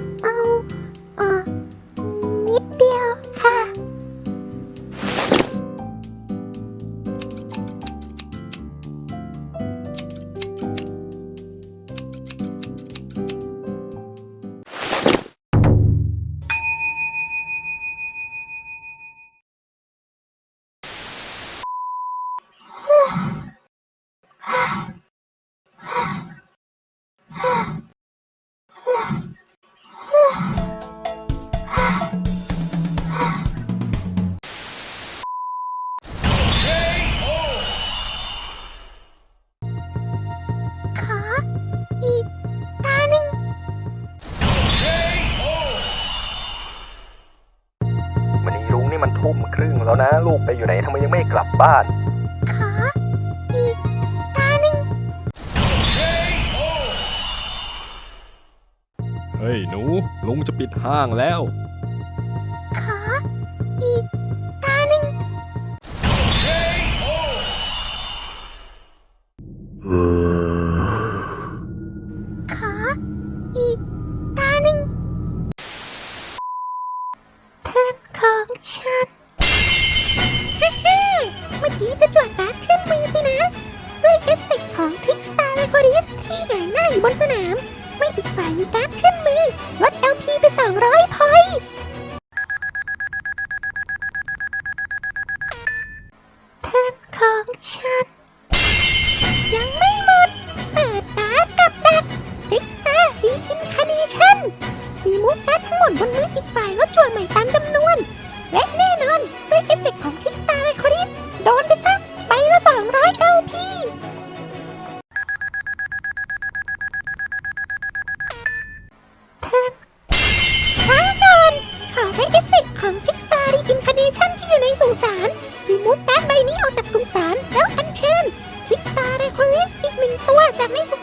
Uh-uh. ทุ่มครึ่งแล้วนะ ลูกไปอยู่ไหนทำไมยังไม่กลับบ้าน ขออีกตาหนึ่งเฮ้ยหนู ลุงจะปิดห้างแล้ว ขออีกตาหนึ่งขออีก 切。ดการ์ใบนี้ออกจากสุสานแล้วอันเชิญพิกสตาร์ไดโคลิสอีกหนึ่งตัวจากในสุ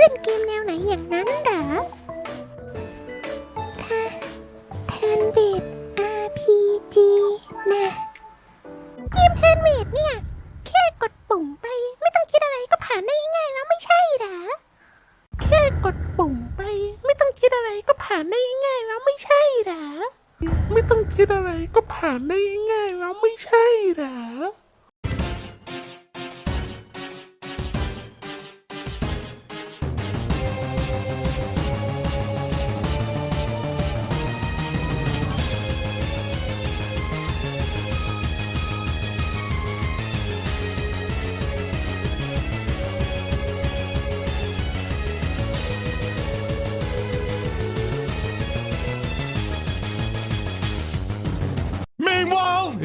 เล่นเกมแนวไหนอย่างนั้นเหรอค่ะเทิร์นเบด RPG นะเกมแทนเบดเนี่ย แค่กดปุ่มไป ไม่ต้องคิดอะไรก็ผ่านได้ง่ายแล้วไม่ใช่เหรอ แค่กดปุ่มไป ไม่ต้องคิดอะไรก็ผ่านได้ง่ายแล้วไม่ใช่เหรอ ไม่ต้องคิดอะไรก็ผ่านได้ง่ายแล้วไม่ใช่เหรอ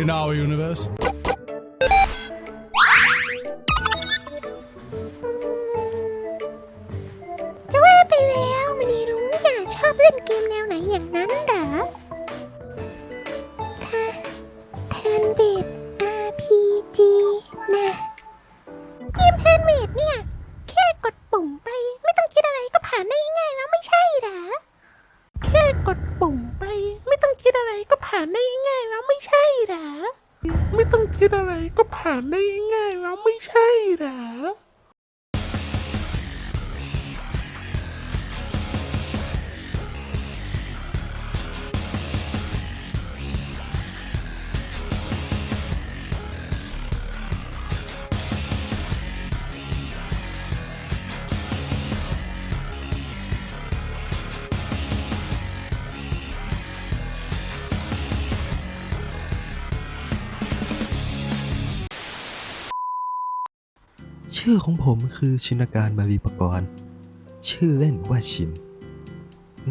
in our universe. จะว่าไปแล้วมันนี่รู้อยากชอบเล่นเกมแนวไหนอย่างนั้น man. ชื่อของผมคือชินการมารีปกรณ์ ชื่อเล่นว่าชิน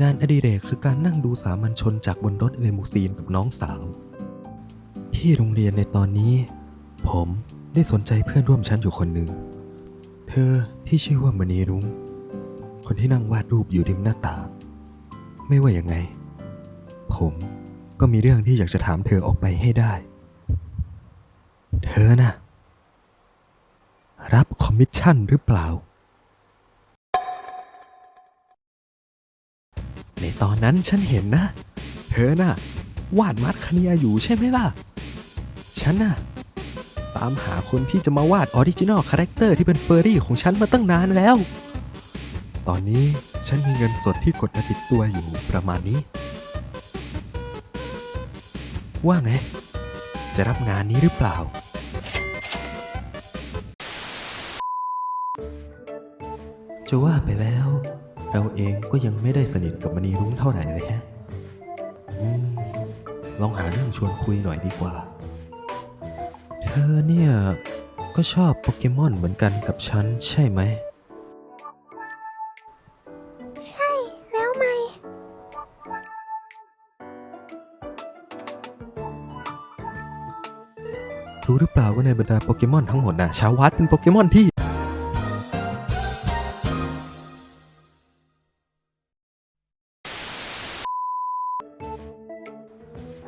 งานอดิเรกคือการนั่งดูสามัญชนจากบนรถเลมูซีนกับน้องสาว ที่โรงเรียนในตอนนี้ ผมได้สนใจเพื่อนร่วมชั้นอยู่คนหนึ่ง เธอที่ชื่อว่ามณีรุ้ง คนที่นั่งวาดรูปอยู่ริมหน้าต่างไม่ว่ายังไง ผมก็มีเรื่องที่อยากจะถามเธอออกไปให้ได้ เธอนะ่ะ รับคอมมิชชั่นหรือเปล่า ในตอนนั้นฉันเห็นนะ เธอน่ะ วาดมัดคเนียอยู่ใช่ไหมล่ะ ฉันน่ะ ตามหาคนที่จะมาวาดออริจินอลคาแรคเตอร์ที่เป็นเฟอร์รี่ของฉันมาตั้งนานแล้ว ตอนนี้ฉันมีเงินสดที่กดมาติดตัวอยู่ประมาณนี้ ว่าไง จะรับงานนี้หรือเปล่า จะว่าไปแล้ว เราเองก็ยังไม่ได้สนิทกับมณีรุ้งเท่าไหร่เลยแฮะอืมลองหาเรื่องชวนคุยหน่อยดีกว่า เธอเนี่ย ก็ชอบโปเกมอนเหมือนกันกับฉันใช่ไหม ใช่แล้วไหม รู้หรือเปล่าว่าในบรรดาโปเกมอนทั้งหมดน่ะชาววัดเป็นโปเกมอนที่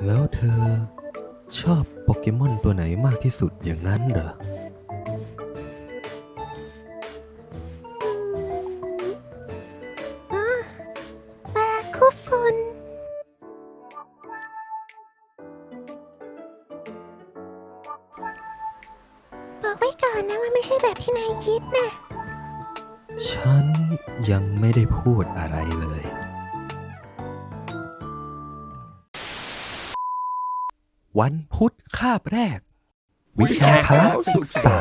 แล้วเธอชอบโปเกมอนตัวไหนมากที่สุดอย่างนั้นเหรออ๋อปลาคุฟุนบอกไว้ก่อนนะว่าไม่ใช่แบบที่นายคิดนะ ฉันยังไม่ได้พูดอะไรเลย วันพุธคาบแรก วิชาพละศึกษา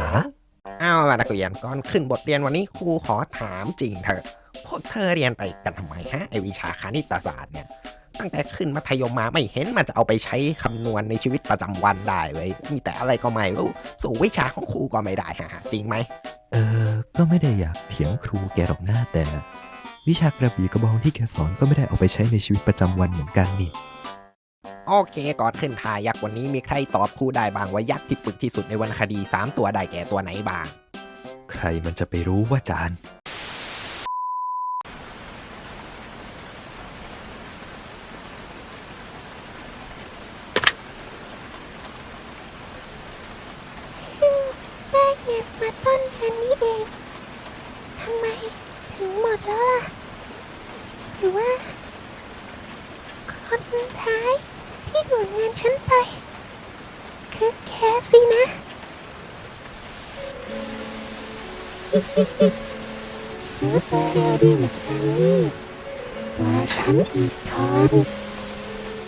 เอาล่ะนักเรียนก่อนขึ้นบทเรียนวันนี้ครูขอถามจริงเถอะพวกเธอเรียนไปกันทำไมฮะไอวิชาคณิตศาสตร์เนี่ย ตั้งแต่ขึ้นมัธยมมาไม่เห็นมันจะเอาไปใช้คำนวณในชีวิตประจำวันได้เลยมีแต่อะไรก็ไม่รู้สู่วิชาของครูก็ไม่ได้ฮะจริงไหมเออก็ไม่ได้อยากเถียงครูแกหรอกหน้าแต่ วิชากระบี่กระบองที่แกสอนก็ไม่ได้เอาไปใช้ในชีวิตประจำวันเหมือนกันนี่ โอเคก่อนขึ้นทายักษ์วันนี้มีใครตอบครูได้บ้างว่ายักษ์ที่ปึกที่สุดในวรรณคดี 3 ตัวได้แก่ตัวไหนบ้าง ใครมันจะไปรู้ว่าจานได้เงินมาต้นเดือนนี้เอง ทำไมถึงหมดแล้วล่ะ หรือว่า คนท้าย ที่ดูดเงินฉันไป คือแคสินะ รู้ตัวเร็วดีเหมือนกันนี่ว่าฉันอีกคน